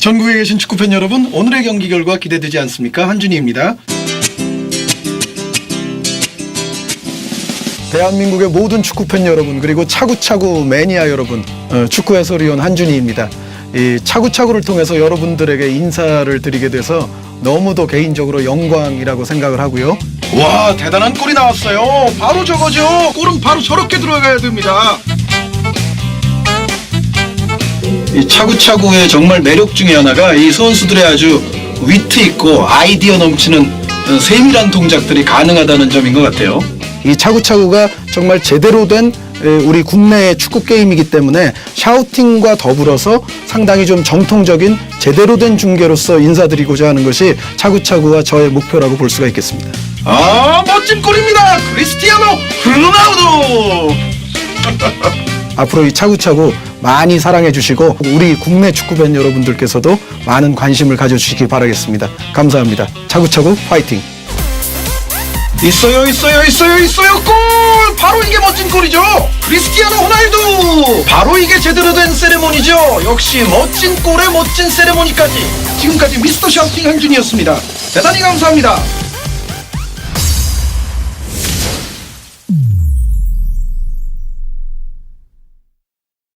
전국에 계신 축구팬 여러분, 오늘의 경기 결과 기대되지 않습니까? 한준희입니다. 대한민국의 모든 축구팬 여러분, 그리고 차구차구 매니아 여러분, 어, 축구 해설위원 한준희입니다. 이 차구차구를 통해서 여러분들에게 인사를 드리게 돼서 너무도 개인적으로 영광이라고 생각을 하고요. 와, 대단한 골이 나왔어요. 바로 저거죠. 골은 바로 저렇게 들어가야 됩니다. 이 차구차구의 정말 매력 중에 하나가 이 선수들의 아주 위트 있고 아이디어 넘치는 어, 세밀한 동작들이 가능하다는 점인 것 같아요. 이 차구차구가 정말 제대로 된 에, 우리 국내 축구 게임이기 때문에 샤우팅과 더불어서 상당히 좀 정통적인 제대로 된 중계로서 인사드리고자 하는 것이 차구차구와 저의 목표라고 볼 수가 있겠습니다. 아 멋진 골입니다. 앞으로 이 차구차구 많이 사랑해 주시고 우리 국내 축구팬 여러분들께서도 많은 관심을 가져주시기 바라겠습니다. 감사합니다. 차구차구 파이팅! 있어요 있어요 있어요 있어요 골! 바로 이게 멋진 골이죠 크리스티아노 호날두 바로 이게 제대로 된 세레모니죠 역시 멋진 골에 멋진 세레모니까지 지금까지 미스터 샤우팅 한준이었습니다 대단히 감사합니다